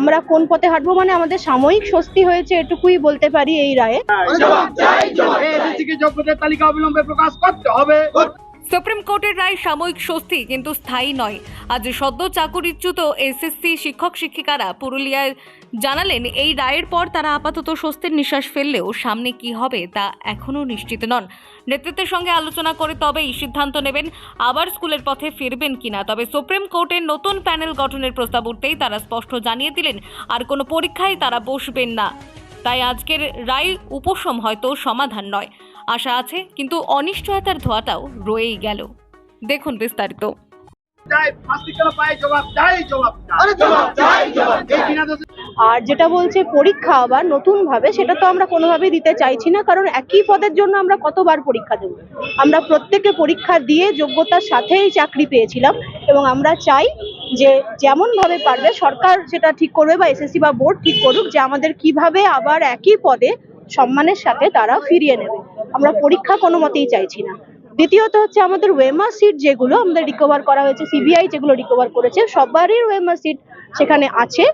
আমরা কোন পথে হাঁটবো মানে আমাদের সাময়িক স্বস্তি হয়েছে এটুকুই বলতে পারি এই রায়ে। তালিকা অবিলম্বে প্রকাশ করতে হবে। সুপ্রিম কোর্টের রায় সাময়িক স্বস্তি, কিন্তু স্থায়ী নয়। আজ সদ্য চাকুরিচ্যুত এসএসসি শিক্ষক শিক্ষিকারা পুরুলিয়ায় জানালেন, এই রায়ের পর তারা আপাতত স্বস্তির নিঃশ্বাস ফেললেও সামনে কি হবে তা এখনও নিশ্চিত নন। নেতৃত্বের সঙ্গে আলোচনা করে তবেই সিদ্ধান্ত নেবেন আবার স্কুলের পথে ফিরবেন কিনা। তবে সুপ্রিম কোর্টের নতুন প্যানেল গঠনের প্রস্তাব উঠতেই তারা স্পষ্ট জানিয়ে দিলেন, আর কোনো পরীক্ষায় তারা বসবেন না। তাই আজকের রায় উপশম, হয়তো সমাধান নয়। আশা আছে কিন্তু অনিশ্চয়তার ধোয়াটাও রয়েই গেল। দেখুন বিস্তারিত। আর যেটা বলছে পরীক্ষা আবার নতুন ভাবে সেটা তো আমরা কোনোভাবেই দিতে চাইছি না কারণ একই পদের জন্য আমরা কতবার পরীক্ষা দেব? আমরা প্রত্যেকে পরীক্ষা দিয়ে যোগ্যতার সাথেই চাকরি পেয়েছিলাম এবং আমরা চাই যে যেমন ভাবে পারবে সরকার সেটা ঠিক করবে বা এসএসসি বা বোর্ড ঠিক করুক যে আমাদের কীভাবে আবার একই পদে সম্মানের সাথে তারা ফিরিয়ে নেবে। আমরা পরীক্ষা কোনো মতেই চাইছি না। দ্বিতীয়ত হচ্ছে আমাদের ওয়েমার সিট যেগুলো আমাদের রিকভার করা হয়েছে সিবিআই যেগুলো রিকভার করেছে, সবারই ওয়েমার সিট সেখানে আছে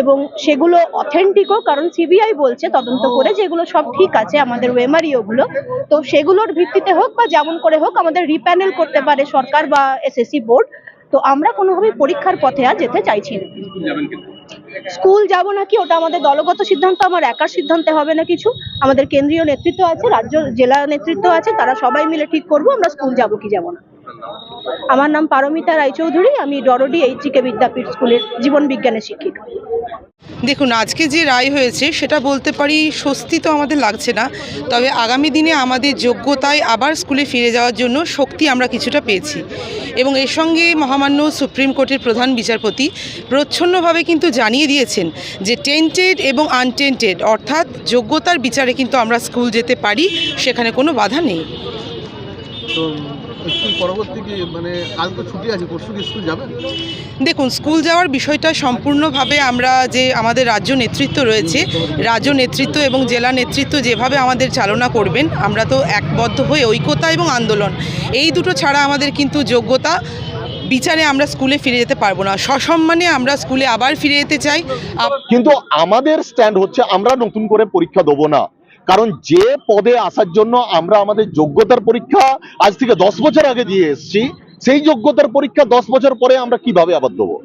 এবং সেগুলো অথেন্টিকও কারণ সিবিআই বলছে তদন্ত করে যেগুলো সব ঠিক আছে, আমাদের ওয়েমারি ওগুলো। তো সেগুলোর ভিত্তিতে হোক বা যেমন করে হোক, আমাদের রিপ্যানেল করতে পারে সরকার বা এসএসসি বোর্ড তো আমরা কোনোভাবেই পরীক্ষার পথে আর যেতে চাইছি না। স্কুল যাব নাকি? ওটা আমাদের দলগত সিদ্ধান্ত, আমার একার সিদ্ধান্তে হবে না কিছু। আমাদের কেন্দ্রীয় নেতৃত্ব আছে, রাজ্য জেলা নেতৃত্ব আছে, তারা সবাই মিলে ঠিক করব, আমরা স্কুল যাব কি যাব না। আমার নাম পারমিতা রায়চৌধুরী, আমি ডরডি এইচজিকে বিদ্যাপীঠ স্কুলের জীবন বিজ্ঞানের শিক্ষিকা। দেখুন, আজকে যে রায় হয়েছে, সেটা বলতে পারি স্বস্তি তো আমাদের লাগছে না, তবে আগামী দিনে আমাদের যোগ্যতায় আবার স্কুলে ফিরে যাওয়ার জন্য শক্তি আমরা কিছুটা পেয়েছি। এবং এর সঙ্গে মহামান্য সুপ্রিম কোর্টের প্রধান বিচারপতি প্রচ্ছন্নভাবে কিন্তু জানিয়ে দিয়েছেন যে টেন্টেড এবং আনটেন্টেড, অর্থাৎ যোগ্যতার বিচারে কিন্তু আমরা স্কুল যেতে পারি, সেখানে কোনো বাধা নেই। তো স্কুল পরবর্তী কি মানে কাল তো ছুটি আছে পরশু কি স্কুল যাবেন? দেখুন স্কুল যাওয়ার বিষয়টা সম্পূর্ণভাবে আমরা যে আমাদের রাজ্য নেতৃত্ব রয়েছে রাজ্য নেতৃত্ব এবং জেলা নেতৃত্ব যেভাবে আমাদের চালনা করবেন আমরা তো একবদ্ধ হয়ে ঐক্যতা এবং আন্দোলন এই দুটো ছাড়া আমাদের কিন্তু যোগ্যতা বিচারে আমরা স্কুলে ফিরে যেতে পারব না। সসম্মানে আমরা স্কুলে আবার ফিরে যেতে চাই। কিন্তু আমাদের স্ট্যান্ড হচ্ছে আমরা নতুন করে পরীক্ষা দেবো না। কারণ যে পদে আসার জন্য আমরা আমাদের যোগ্যতার পরীক্ষা আজ থেকে দশ বছর আগে দিয়ে এসছি, সেই যোগ্যতার পরীক্ষা দশ বছর পরে আমরা কীভাবে আবার দেবো?